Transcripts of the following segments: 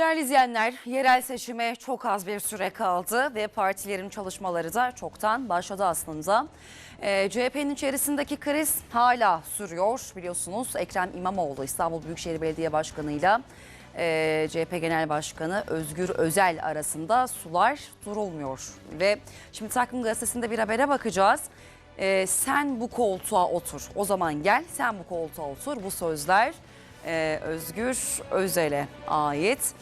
Değerli izleyenler, yerel seçime çok az bir süre kaldı ve partilerin çalışmaları da çoktan başladı aslında. Ee, CHP'nin içerisindeki kriz hala sürüyor. Biliyorsunuz Ekrem İmamoğlu İstanbul Büyükşehir Belediye Başkanı'yla e, CHP Genel Başkanı Özgür Özel arasında sular durulmuyor. Ve şimdi Takvim Gazetesi'nde bir habere bakacağız. Ee, sen bu koltuğa otur, o zaman gel sen bu koltuğa otur. Bu sözler e, Özgür Özel'e ait.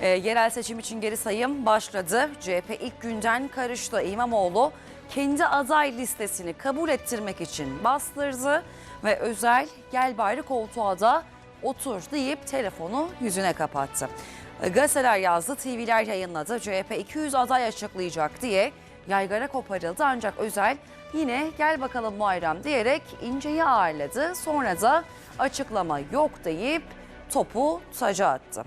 E, yerel seçim için geri sayım başladı. CHP ilk günden karıştı. İmamoğlu kendi aday listesini kabul ettirmek için bastırdı ve Özel gel bari koltuğa da otur deyip telefonu yüzüne kapattı. E, Gazeteler yazdı, TV'ler yayınladı. CHP 200 aday açıklayacak diye yaygara koparıldı ancak Özel yine gel bakalım Muharrem diyerek İnce'yi ağırladı. Sonra da açıklama yok deyip topu taca attı.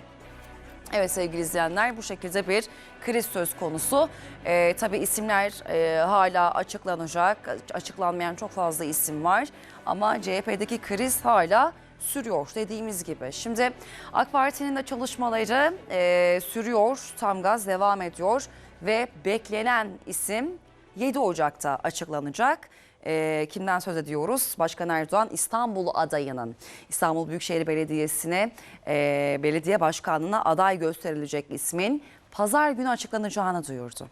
Evet sevgili izleyenler bu şekilde bir kriz söz konusu. Ee, tabii isimler e, hala açıklanacak. Açıklanmayan çok fazla isim var. Ama CHP'deki kriz hala sürüyor dediğimiz gibi. Şimdi AK Parti'nin de çalışmaları e, sürüyor. Tam gaz devam ediyor. Ve beklenen isim 7 Ocak'ta açıklanacak. Ee, kimden söz ediyoruz? Başkan Erdoğan İstanbul adayının İstanbul Büyükşehir Belediyesi'ne e, belediye başkanlığına aday gösterilecek ismin pazar günü açıklanacağını duyurdu.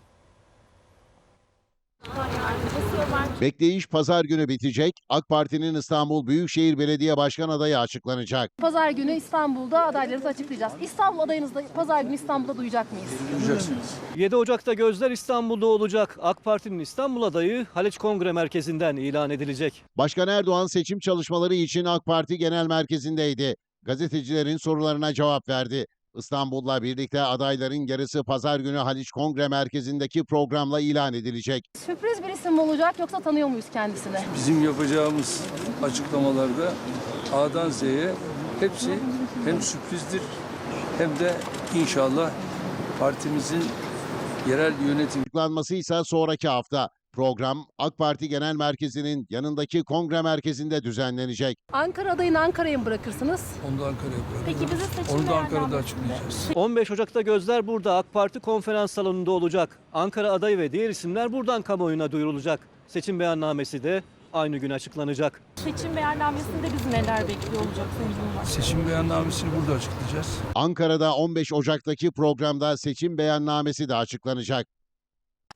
Bekleyiş pazar günü bitecek. AK Parti'nin İstanbul Büyükşehir Belediye Başkan adayı açıklanacak. Pazar günü İstanbul'da adaylarımızı açıklayacağız. İstanbul adayınızı da pazar günü İstanbul'da duyacak mıyız? 7 Ocak'ta gözler İstanbul'da olacak. AK Parti'nin İstanbul adayı Haliç Kongre Merkezi'nden ilan edilecek. Başkan Erdoğan seçim çalışmaları için AK Parti Genel Merkezi'ndeydi. Gazetecilerin sorularına cevap verdi. İstanbul'la birlikte adayların yarısı pazar günü Haliç Kongre Merkezi'ndeki programla ilan edilecek. Sürpriz bir isim mi olacak yoksa tanıyor muyuz kendisini? Bizim yapacağımız açıklamalarda A'dan Z'ye hepsi hem sürprizdir hem de inşallah partimizin yerel yönetim Açıklanması ise sonraki hafta. Program AK Parti Genel Merkezi'nin yanındaki kongre merkezinde düzenlenecek. Ankara adayını Ankara'ya mı bırakırsınız? onu da Ankara'ya bırakıyoruz. Peki bize seçim Onu da Ankara'da açıklayacağız. 15 Ocak'ta gözler burada AK Parti konferans salonunda olacak. Ankara adayı ve diğer isimler buradan kamuoyuna duyurulacak. Seçim beyannamesi de aynı gün açıklanacak. Seçim beyannamesinde bizi neler bekliyor olacak Sayın Cumhurbaşkanı? Seçim beyannamesini burada açıklayacağız. Ankara'da 15 Ocak'taki programda seçim beyannamesi de açıklanacak.